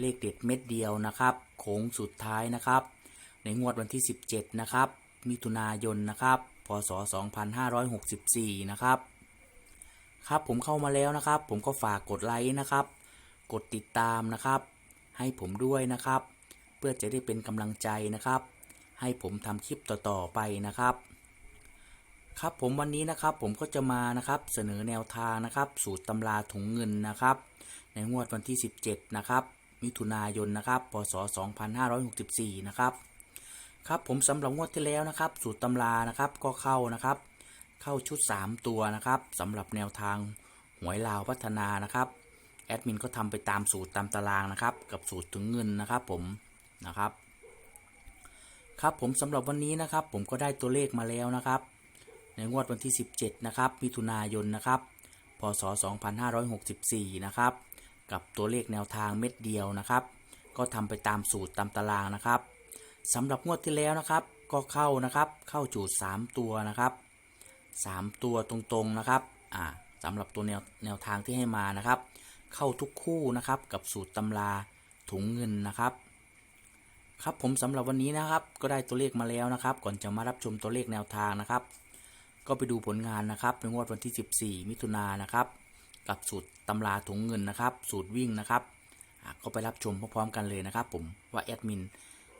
เลขเด็ดเม็ดเดียวนะครับโค้งสุดท้ายนะครับ ในงวดวันที่ 17 นะครับ มิถุนายนนะครับ พศ 2564 นะครับ ครับผมเข้ามาแล้วนะครับ ผมก็ฝากกดไลค์นะครับ กดติดตามนะครับ ให้ผมด้วยนะครับ เพื่อจะได้เป็นกำลังใจนะครับ ให้ผมทำคลิปต่อๆไปนะครับครับผมวันนี้นะครับผมก็จะมานะครับเสนอแนวทางนะครับ สูตรตำราถุงเงินนะครับ ในงวดวันที่ 17 นะครับ มิถุนายนนะครับพศ 2564 นะครับครับผมสำหรับงวดที่แล้วนะครับ สูตรตำรานะครับก็เข้านะครับ เข้าชุด 3 ตัวนะครับสำหรับแนวทางหวยลาวพัฒนานะครับแอดมินก็ทำไปตามสูตรตามตารางนะครับ กับสูตรถึงเงินนะครับผมนะครับ ครับผมสำหรับวันนี้นะครับ ผมก็ได้ตัวเลขมาแล้วนะครับ ในงวดวันที่ 17 นะครับมิถุนายนนะครับพศ 2564 นะครับ กับตัวเลขแนวทางเม็ดเดียวนะครับ ก็ทำไปตามสูตรตามตารางนะครับสำหรับงวดที่แล้วนะครับ ก็เข้านะครับ เข้าจูด 3 ตัวนะครับ 3 ตัวตรงๆนะครับอ่าสำหรับตัวแนวแนวทางที่ให้มานะครับ เข้าทุกคู่นะครับกับสูตรตำราถุงเงินนะครับ ครับผมสำหรับวันนี้นะครับ ก็ได้ตัวเลขมาแล้วนะครับ ก่อนจะมารับชมตัวเลขแนวทางนะครับ ก็ไปดูผลงานนะครับในงวดวันที่ 14 มิถุนายนนะครับ กับสูตรตำราถุงเงินนะครับ สูตรวิ่งนะครับก็ไปรับชมพร้อมๆกันเลยนะครับ ผมว่าแอดมิน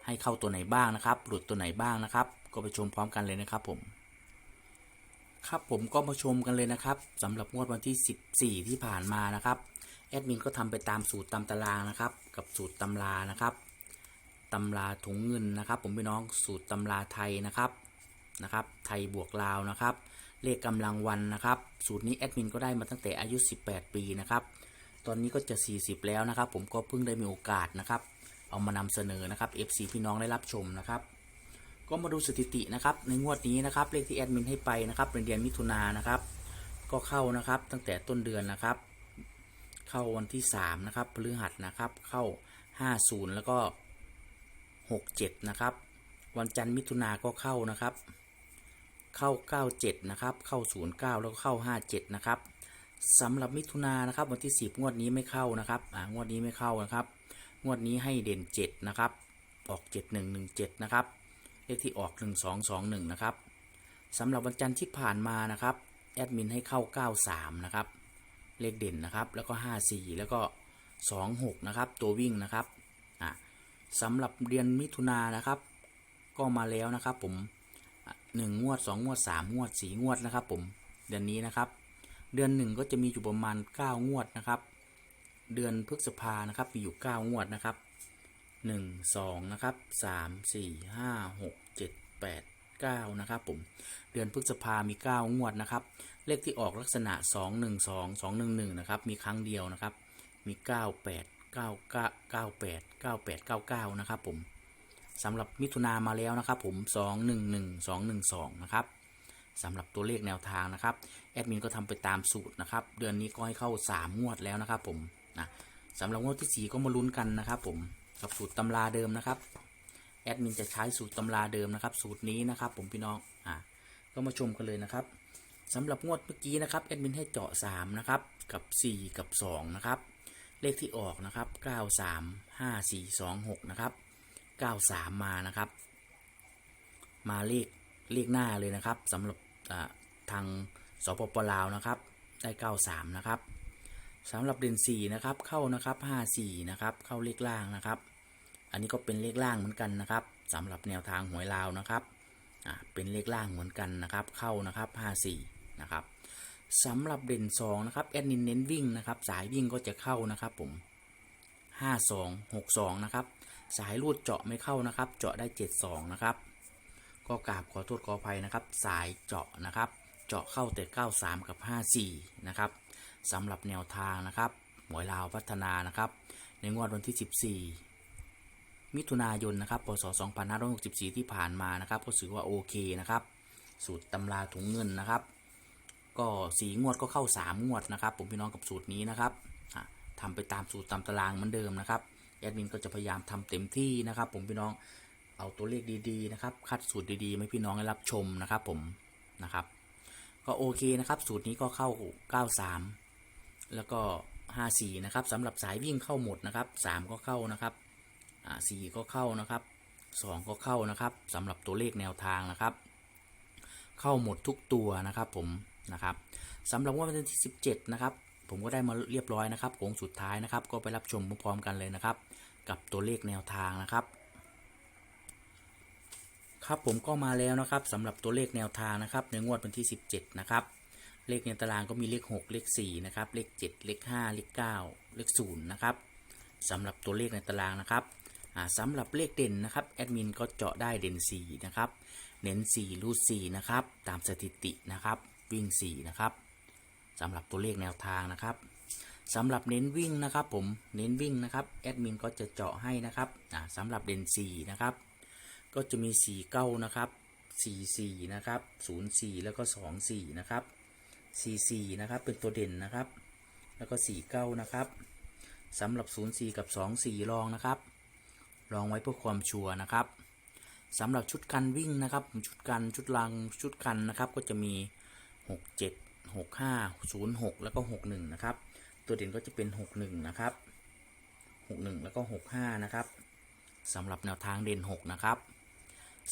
ให้เข้าตัวไหนบ้างนะครับ หลุดตัวไหนบ้างนะครับ ก็ไปชมพร้อมกันเลยนะครับ ผม ครับผมก็มาชมกันเลยนะครับสำหรับงวดวันที่ 14 ที่ผ่านมานะครับแอดมินก็ทำไปตามสูตรตามตารางนะครับ กับสูตรตำรานะครับตำราถุงเงินนะครับ ผมพี่น้องสูตรตำราไทยนะครับนะครับ ไทยบวกลาวนะครับ เลขกำลังวันนะครับ สูตรนี้แอดมินก็ได้มาตั้งแต่อายุ 18 ปีนะครับ ตอนนี้ก็จะ 40 แล้วนะครับ ผมก็เพิ่งได้มีโอกาสนะครับ เอามานำเสนอนะครับ FC พี่น้องได้รับชมนะครับ ก็มาดูสถิตินะครับในงวดนี้นะครับเลขที่แอดมินให้ไปนะครับเป็นเดือนมิถุนายนนะครับ ก็เข้านะครับตั้งแต่ต้นเดือนนะครับ เข้าวันที่ 3 นะครับพฤหัสนะครับเข้า 50 แล้วก็ 67 นะครับ วันจันทร์มิถุนาก็เข้านะครับ เข้า 97 นะครับ เข้า 09 แล้วก็เข้า 57 นะครับสำหรับมิถุนายนะครับวันที่ 10 งวดนี้ไม่เข้านะครับอ่างวดนี้ไม่เข้านะครับ งวดนี้ให้เด่น 7 นะครับ ออก 7117 นะครับ เลขที่ออก 1221 นะครับสำหรับวันจันทร์ที่ผ่านมานะครับแอดมินให้เข้า 93 นะครับ เลขเด่นนะครับ แล้วก็ 54 แล้วก็ 26 นะครับ ตัววิ่งนะครับอะสำหรับเดือนมิถุนายนะครับ ก็มาแล้วนะครับผม หนึ่งงวด2งงวด3งวด4งวดนะครับผมเดือนนี้นะครับ เดือนหนึ่งก็จะมีอยู่ประมาณ9งวดนะครับ เดือนพฤษภานะครับมีอยู่9งวดนะครับหนึ่งสองนะครับสามสี่ห้าหกเจ็ดแปดเก้านะครับผมเดือนพฤษภามีเก้างวดนะครับ เลขที่ออกลักษณะสองหนึ่งสองสองหนึ่งหนึ่งนะครับมีครั้งเดียวนะครับ มีเก้าแปดเก้าเก้าเก้าแปดเก้าแปดเก้าเก้านะครับผม สำหรับมิถุนามาแล้วนะครับผมสองหนึ่งหนึ่งสองหนึ่งสองนะครับสำหรับตัวเลขแนวทางนะครับแอดมินก็ทำไปตามสูตรนะครับ เดือนนี้ก็ให้เข้าสามงวดแล้วนะครับผมนะสำหรับงวดที่สี่ก็มาลุ้นกันนะครับผมกับสูตรตำราเดิมนะครับแอดมินจะใช้สูตรตำราเดิมนะครับ สูตรนี้นะครับ ผมพี่น้องอ่าก็มาชมกันเลยนะครับสำหรับงวดเมื่อกี้นะครับแอดมินให้เจาะ3นะครับกับ 4 กับ 2 นะครับ เลขที่ออกนะครับ 9 3 5 4 2 6 นะครับ 93 มานะครับ มาเลขเลขหน้าเลยนะครับสำหรับทางสปปลาวนะครับ ได้ 93 นะครับสำหรับเด่น4นะครับเข้านะครับ54นะครับเข้าเลขล่างนะครับ อันนี้ก็เป็นเลขล่างเหมือนกันนะครับสำหรับแนวทางหวยลาวนะครับเป็นเลขล่างเหมือนกันนะครับ เข้านะครับ54นะครับสำหรับเด่น2นะครับแอดมินเน้นวิ่งนะครับ สายวิ่งก็จะเข้านะครับผม52 62นะครับ สายรูดเจาะไม่เข้านะครับ เจาะได้ 72 นะครับ ก็กราบขอโทษขออภัยนะครับ สายเจาะนะครับ เจาะเข้าแต่ 93 กับ 54 นะครับสำหรับแนวทางนะครับหวยลาวพัฒนานะครับ ในงวดวันที่ 14 มิถุนายนนะครับพศ 2564 ที่ผ่านมานะครับ ก็ถือว่าโอเคนะครับ สูตรตำราถุงเงินนะครับ ก็สีงวดก็เข้า 3 งวดนะครับ ผมพี่น้องกับสูตรนี้นะครับทำไปตามสูตรตามตารางเหมือนเดิมนะครับ แอดมินก็จะพยายามทำเต็มที่นะครับ ผมพี่น้องเอาตัวเลขดีๆนะครับคัดสูตรดีๆให้พี่น้องได้รับชมนะครับ ผมนะครับ ก็โอเคนะครับ สูตรนี้ก็เข้า 93 แล้วก็ 54 นะครับสำหรับสายวิ่งเข้าหมดนะครับ 3 ก็เข้านะครับอ่า4ก็เข้านะครับ 2 ก็เข้านะครับสำหรับตัวเลขแนวทางนะครับ เข้าหมดทุกตัวนะครับผมนะครับสำหรับวันที่ 17 นะครับ ผมก็ได้มาเรียบร้อยนะครับโค้งสุดท้ายนะครับ ก็ไปรับชมพร้อมกันเลยนะครับ กับตัวเลขแนวทางนะครับ ครับผมก็มาแล้วนะครับสำหรับตัวเลขแนวทางนะครับในงวดวันที่ 17 นะครับเลขในตารางก็มีเลข 6 เลข4นะครับเลข 7 เลข 5 เลข 9 เลข0นะครับสำหรับตัวเลขในตารางนะครับอ่าสำหรับเลขเด่นนะครับแอดมินก็เจาะได้เด่น4นะครับเน้น4รูด4นะครับตามสถิตินะครับวิ่ง4นะครับ สำหรับตัวเลขแนวทางนะครับสำหรับเน้นวิ่งนะครับผมเน้นวิ่งนะครับแอดมินก็จะเจาะให้นะครับอ่าสำหรับเด่น4นะครับก็จะมี4เก้านะครับ4 4นะครับ0 4 แล้วก็ 2 4นะครับ4 4นะครับเป็นตัวเด่นนะครับ แล้วก็4เก้านะครับสำหรับ 0 4 กับ 2 4 รองนะครับ รองไว้เพื่อความชัวร์นะครับสำหรับชุดกันวิ่งนะครับ ชุดกันชุดลังชุดกันนะครับก็จะมี 6 7 6 5 0 6 แล้วก็ 61 นะครับ ตัวเด่นก็จะเป็น 61 นะครับ 61 แล้วก็ 65 นะครับสำหรับแนวทางเด่น 6 นะครับ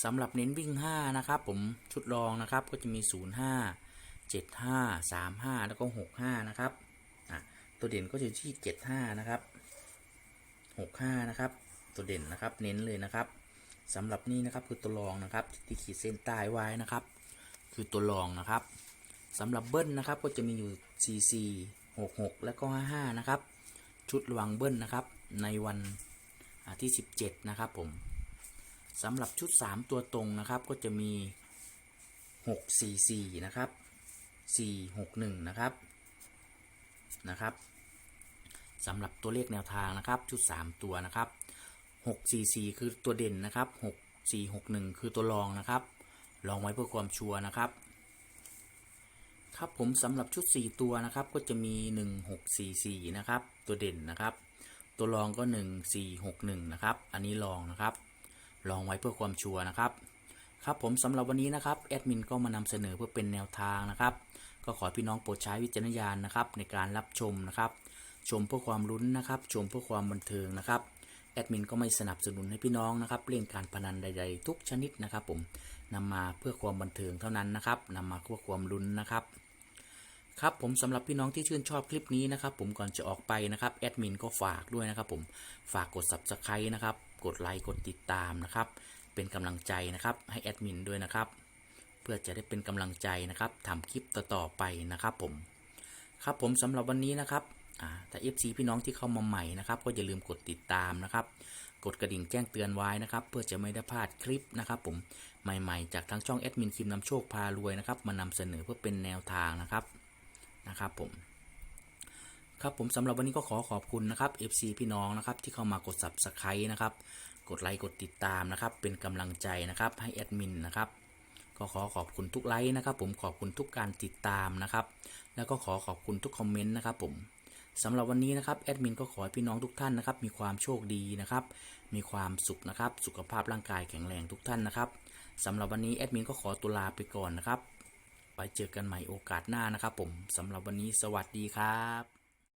สำหรับเน้นวิ่ง 5 นะครับ ผมชุดรองนะครับก็จะมี 0 5 7 5 3 5 แล้วก็ 6 5 นะครับตัวเด่นก็จะที่ 7 5 นะครับ 6 5 นะครับ ตัวเด่นนะครับเน้นเลยนะครับสำหรับนี่นะครับคือตัวรองนะครับที่ขีดเส้นใต้ไว้นะครับ คือตัวรองนะครับ สำหรับเบิ้ลนะครับก็จะมีอยู่ 4 4 6 6 แล้วก็ 5 5 นะครับ ชุดระวังเบิ้ลนะครับ ในวันอ่าที่ 17 นะครับผมสำหรับชุด 3 ตัวตรงนะครับก็จะมี 644 นะครับ 461 นะครับนะครับสำหรับตัวเลขแนวทางนะครับ ชุด 3 ตัวนะครับ 644 คือตัวเด่นนะครับ 6461 คือตัวรองนะครับรองไว้เพื่อความชัวร์นะครับ ครับผมสำหรับชุด 4 ตัวนะครับก็จะมี 1644 นะครับ ตัวเด่นนะครับ ตัวรองก็ 1461 นะครับ อันนี้รองนะครับ ลองไว้เพื่อความชัวร์นะครับ ครับผมสำหรับวันนี้นะครับแอดมินก็มานำเสนอเพื่อเป็นแนวทางนะครับ ก็ขอพี่น้องโปรดใช้วิจารณญาณนะครับ ในการรับชมนะครับ ชมเพื่อความลุ้นนะครับ ชมเพื่อความบันเทิงนะครับแอดมินก็ไม่สนับสนุนให้พี่น้องนะครับเล่นการพนันใด ๆ ทุกชนิดนะครับ ผมนำมาเพื่อความบันเทิงเท่านั้นนะครับนำมาเพื่อความลุ้นนะครับ ครับผมสำหรับพี่น้องที่ชื่นชอบคลิปนี้นะครับผมก่อนจะออกไปนะครับแอดมินก็ฝากด้วยนะครับผมฝากกด subscribe นะครับกดไลค์กดติดตามนะครับเป็นกำลังใจนะครับให้แอดมินด้วยนะครับเพื่อจะได้เป็นกำลังใจนะครับทำคลิปต่อๆไปนะครับผมครับผมสำหรับวันนี้นะครับอ่าถ้า FC พี่น้องที่เข้ามาใหม่นะครับก็อย่าลืมกดติดตามนะครับ กดกระดิ่งแจ้งเตือนไว้นะครับ เพื่อจะไม่ได้พลาดคลิปนะครับ ผมใหม่ๆ จากทางช่องแอดมินคิมนำโชคพารวยนะครับมานำเสนอเพื่อเป็นแนวทางนะครับ นะครับผมครับผมสำหรับวันนี้ก็ขอขอบคุณนะครับ FC พี่น้องนะครับที่เข้ามากด Subscribe นะครับกดไลค์กดติดตามนะครับเป็นกำลังใจนะครับให้แอดมินนะครับก็ขอขอบคุณทุกไลค์นะครับ ผมขอบคุณทุกการติดตามนะครับ แล้วก็ขอขอบคุณทุกคอมเมนต์นะครับผมสำหรับวันนี้นะครับแอดมินก็ขอให้พี่น้องทุกท่านนะครับ มีความโชคดีนะครับ มีความสุขนะครับ สุขภาพร่างกายแข็งแรงทุกท่านนะครับสำหรับวันนี้แอดมินก็ขอตัวลาไปก่อนนะครับ ไปเจอกันใหม่โอกาสหน้านะครับผมสำหรับวันนี้สวัสดีครับ